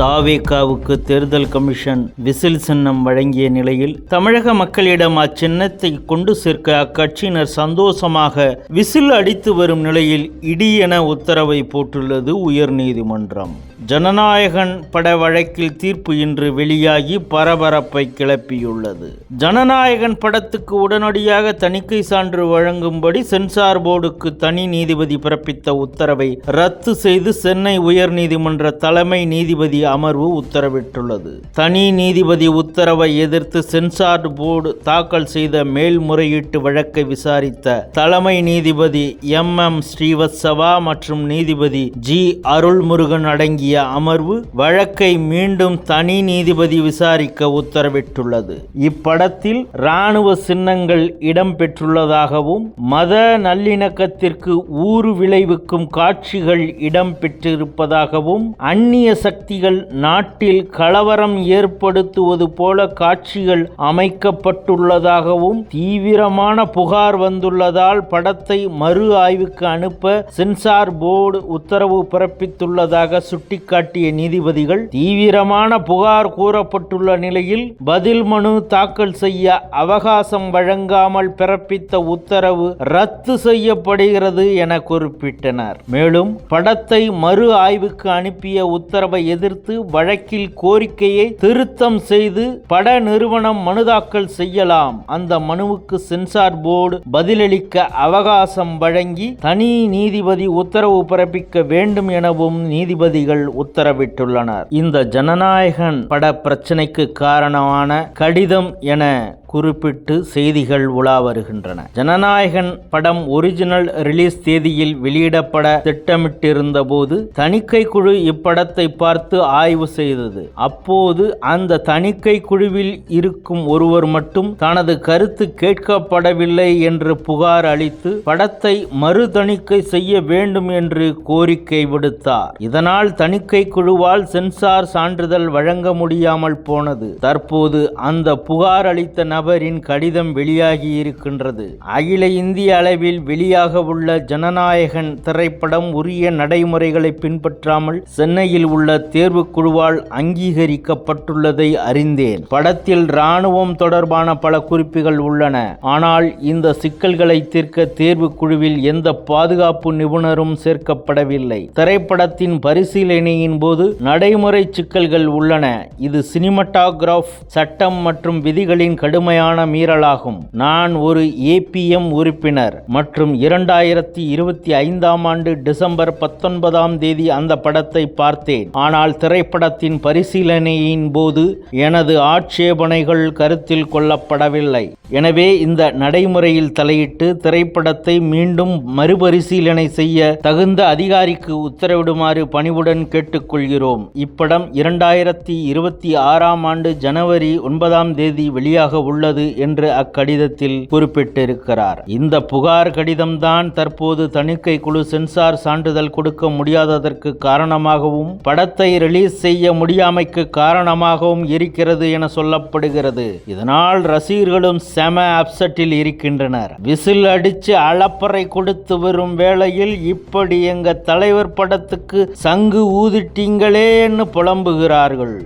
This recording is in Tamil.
தாவேகாவுக்கு தேர்தல் கமிஷன் விசில் சின்னம் வழங்கிய நிலையில் தமிழக மக்களிடம் அச்சின்னத்தை கொண்டு சேர்க்க அக்கட்சியினர் சந்தோஷமாக விசில் அடித்து வரும் நிலையில் இடியென உத்தரவை போட்டுள்ளது உயர்நீதிமன்றம். ஜனநாயகன் பட வழக்கில் தீர்ப்பு இன்று வெளியாகி பரபரப்பை கிளப்பியுள்ளது. ஜனநாயகன் படத்துக்கு உடனடியாக தணிக்கை சான்று வழங்கும்படி சென்சார் போர்டுக்கு தனி நீதிபதி பிறப்பித்த உத்தரவை ரத்து செய்து சென்னை உயர்நீதிமன்ற தலைமை நீதிபதி அமர்வு உத்தரவிட்டுள்ளது. தனி நீதிபதி உத்தரவை எதிர்த்து சென்சார் போர்டு தாக்கல் செய்த மேல்முறையீட்டு வழக்கை விசாரித்த தலைமை நீதிபதி எம். எம். ஸ்ரீவத்சவா மற்றும் நீதிபதி ஜி. அருள்முருகன் அடங்கிய அமர்வு வழக்கை மீண்டும் தனி நீதிபதி விசாரிக்க உத்தரவிட்டுள்ளது. இப்படத்தில் இராணுவ சின்னங்கள் இடம்பெற்றுள்ளதாகவும் மத நல்லிணக்கத்திற்கு ஊறு விளைவிக்கும் காட்சிகள் இடம்பெற்றிருப்பதாகவும் அந்நிய சக்திகள் நாட்டில் கலவரம் ஏற்படுத்துவது போல காட்சிகள் அமைக்கப்பட்டுள்ளதாகவும் தீவிரமான புகார் வந்துள்ளதால் படத்தை மறு ஆய்வுக்கு அனுப்ப சென்சார் போர்டு உத்தரவு பிறப்பித்துள்ளதாக சுட்டிக்காட்டிய நீதிபதிகள் தீவிரமான புகார் கூறப்பட்டுள்ள நிலையில் பதில் மனு தாக்கல் செய்ய அவகாசம் வழங்காமல் பிறப்பித்த உத்தரவு ரத்து செய்யப்படுகிறது என குறிப்பிட்டனர். மேலும் படத்தை மறு ஆய்வுக்கு அனுப்பிய உத்தரவை எதிர்த்து வழக்கில் கோரிக்கையை திருத்தம் செய்து பட நிறுவனம் மனு தாக்கல் செய்யலாம். அந்த மனுவுக்கு சென்சார் போர்டு பதிலளிக்க அவகாசம் வழங்கி தனி நீதிபதி உத்தரவு பிறப்பிக்க வேண்டும் எனவும் நீதிபதிகள் உத்தரவிட்டுள்ளனர். இந்த ஜனநாயகன் பட பிரச்சினைக்கு காரணமான கடிதம் என குறிப்பிட்டு செய்திகள் உலா வருகின்றன. ஜனநாயகன் படம் ஒரிஜினல் ரிலீஸ் தேதியில் வெளியிடப்பட திட்டமிட்டிருந்த போது தணிக்கை குழு இப்படத்தை பார்த்து ஆய்வு செய்தது. அப்போது அந்த தணிக்கை குழுவில் இருக்கும் ஒருவர் மட்டும் தனது கருத்து கேட்கப்படவில்லை என்று புகார் அளித்து படத்தை மறு தணிக்கை செய்ய வேண்டும் என்று கோரிக்கை விடுத்தார். இதனால் தணிக்கை குழுவால் சென்சார் சான்றிதழ் வழங்க முடியாமல் போனது. தற்போது அந்த புகார் அளித்த நபரின் கடிதம் வெளியாகியிருக்கின்றது. அகில இந்திய அளவில் வெளியாக உள்ள ஜனநாயகன் திரைப்படம் உரிய நடைமுறைகளை பின்பற்றாமல் சென்னையில் உள்ள தேர்வு குழுவால் அங்கீகரிக்கப்பட்டுள்ளதை அறிந்தேன். படத்தில் இராணுவம் தொடர்பான பல குறிப்புகள் உள்ளன. ஆனால் இந்த சிக்கல்களை தீர்க்க தேர்வு குழுவில் எந்த பாதுகாப்பு நிபுணரும் சேர்க்கப்படவில்லை. திரைப்படத்தின் பரிசீலனையின் போது நடைமுறை சிக்கல்கள் உள்ளன. இது சினிமட்டோகிராஃப் சட்டம் மற்றும் விதிகளின் கடுமையான மீறலாகும். நான் ஒரு ஏபிஎம் உறுப்பினர் மற்றும் இரண்டாயிரத்தி இருபத்தி ஐந்தாம் ஆண்டு டிசம்பர் பத்தொன்பதாம் தேதி அந்த படத்தை பார்த்தேன். ஆனால் திரைப்படத்தின் பரிசீலனையின் போது எனது ஆட்சேபனைகள் கருத்தில் கொள்ளப்படவில்லை. எனவே இந்த நடைமுறையில் தலையிட்டு திரைப்படத்தை மீண்டும் மறுபரிசீலனை செய்ய தகுந்த அதிகாரிக்கு உத்தரவிடுமாறு பணிவுடன் கேட்டுக்கொள்கிறோம். இப்படம் இரண்டாயிரத்தி இருபத்தி ஆறாம் ஆண்டு ஜனவரி ஒன்பதாம் தேதி வெளியாக உள்ள உள்ளது என்று அக்கடிதத்தில் குறிப்பிட்டிருக்கிறார். இந்த புகார் கடிதம்தான் தற்போது தணிக்கை குழு சென்சார் சான்றிதழ் கொடுக்க முடியாததற்கு காரணமாகவும் படத்தை ரிலீஸ் செய்ய முடியாமைக்கு காரணமாகவும் இருக்கிறது என சொல்லப்படுகிறது. இதனால் ரசிகர்களும் செம அப்செட்டில் இருக்கின்றனர். விசில் அடிச்சு அளப்பறை கொடுத்து வரும் வேளையில் இப்படி எங்க தலைவர் படத்துக்கு சங்கு ஊதிட்டீங்களேன்னு புலம்புகிறார்கள்.